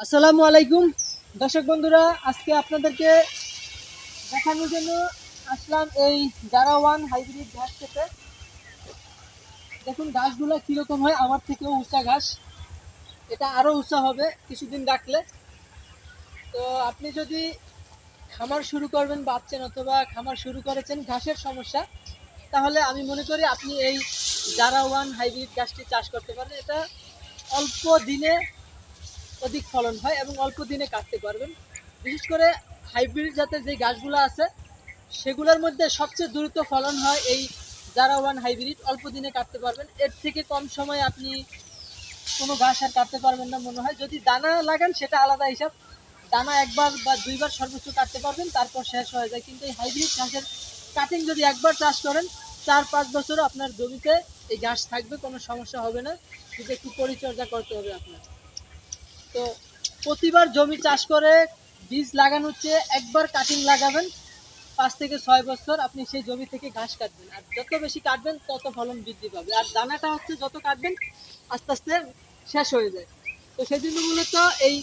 আসসালামু আলাইকুম। দর্শক বন্ধুরা, আজকে আপনাদেরকে দেখানোর জন্য আসলাম এই জারা ওয়ান হাইব্রিড ঘাস খেতে। দেখুন, ঘাসগুলো কীরকম হয়, আমার থেকেও উঁচা ঘাস। এটা আরও উঁচা হবে কিছুদিন রাখলে। তো আপনি যদি খামার শুরু করবেন বাচ্চেন অথবা খামার শুরু করেছেন ঘাসের সমস্যা, তাহলে আমি মনে করি আপনি এই জারা ওয়ান হাইব্রিড ঘাসটি চাষ করতে পারেন। এটা অল্প দিনে অধিক ফলন হয় এবং অল্প দিনে কাটতে পারবেন। বিশেষ করে হাইব্রিড জাতের যে গাছগুলো আছে, সেগুলোর মধ্যে সবচেয়ে দ্রুত ফলন হয় এই জারা ওয়ান হাইব্রিড, অল্প দিনে কাটতে পারবেন। এর থেকে কম সময়ে আপনি কোনো ঘাস আর কাটতে পারবেন না মনে হয়। যদি দানা লাগান, সেটা আলাদা হিসাব। দানা একবার বা দুইবার সর্বোচ্চ কাটতে পারবেন, তারপর শেষ হয়ে যায়। কিন্তু এই হাইব্রিড ঘাসের কাটিং যদি একবার চাষ করেন, চার পাঁচ বছর আপনার জমিতে এই ঘাস থাকবে, কোনো সমস্যা হবে না। শুধু একটু পরিচর্যা করতে হবে আপনার। তো প্রতিবার জমি চাষ করে বীজ লাগানো হচ্ছে একবার কাটিং লাগাবেন, পাঁচ থেকে ছয় বছর আপনি সেই জমি থেকে ঘাস কাটবেন। আর যত বেশি কাটবেন, তত ফলন বৃদ্ধি পাবে। আর দানাটা হচ্ছে যত কাটবেন, আস্তে আস্তে শেষ হয়ে যায়। তো সেই জন্য মূলত এই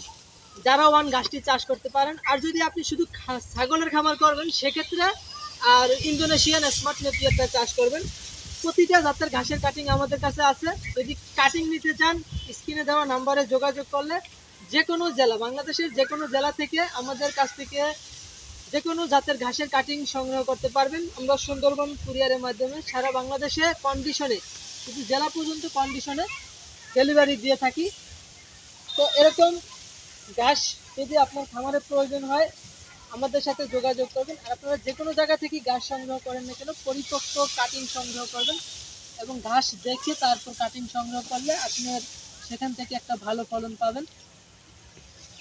যারা ওয়ান ঘাসটি চাষ করতে পারেন, আর যদি আপনি শুধু ছাগলের খামার করবেন, সেক্ষেত্রে আর ইন্দোনেশিয়ান স্মার্ট নেপিয়ারটা চাষ করবেন। প্রতিটা জাতের ঘাসের কাটিং আমাদের কাছে আছে। যদি কাটিং নিতে চান, স্ক্রিনে দেওয়া নাম্বারে যোগাযোগ করলে যে কোনো জেলা, বাংলাদেশের যে কোনো জেলা থেকে আমাদের কাছ থেকে যে কোনো জাতের ঘাসের কাটিং সংগ্রহ করতে পারবেন। আমরা সুন্দরবন কুরিয়ারের মাধ্যমে সারা বাংলাদেশে কন্ডিশনে শুধু জেলা পর্যন্ত কন্ডিশনে ডেলিভারি দিয়ে থাকি। তো এরকম ঘাস যদি আপনার খামারের প্রয়োজন হয়, আমাদের সাথে যোগাযোগ করবেন। আর আপনারা যে কোনো জায়গা থেকে ঘাস সংগ্রহ করেন না কেন, পরিপক্ক কাটিং সংগ্রহ করবেন এবং ঘাস দেখে তারপর কাটিং সংগ্রহ করলে আপনার সেখান থেকে একটা ভালো ফলন পাবেন।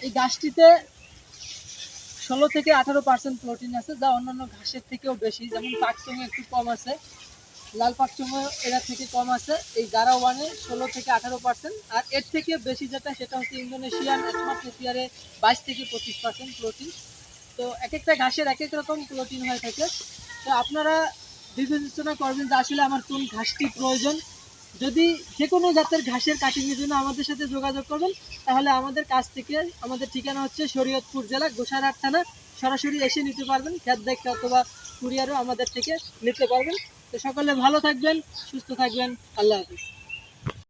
এই গাছটিতে ষোলো থেকে আঠারো পার্সেন্ট প্রোটিন আছে, যা অন্যান্য ঘাসের থেকেও বেশি, যেমন পাকসঙ্গে একটু কম আছে, লাল পাকসঙ্গে এরা থেকে কম আছে, এই গারা ওয়ানে ষোলো থেকে আঠারো পার্সেন্ট আর এর থেকে বেশি যেটা, সেটা হচ্ছে ইন্দোনেশিয়ান স্মার্ট বাইশ থেকে পঁচিশ পার্সেন্ট প্রোটিন তো এক একটা ঘাসের এক এক রকম প্রোটিন হয়ে থাকে। তো আপনারা বিবেচনা করবেন যে আসলে আমার কোন ঘাসটি প্রয়োজন। যদি যে কোনো জাতের ঘাসের কাটিংয়ের জন্য আমাদের সাথে যোগাযোগ করবেন, তাহলে আমাদের কাছ থেকে আমাদের ঠিকানা হচ্ছে শরীয়তপুর জেলা, গোসারহাট থানা। সরাসরি এসে নিতে পারবেন খেত দেখতে অথবা কুরিয়ারও আমাদের থেকে নিতে পারবেন। তো সকলে ভালো থাকবেন, সুস্থ থাকবেন। আল্লাহ হাফিজ।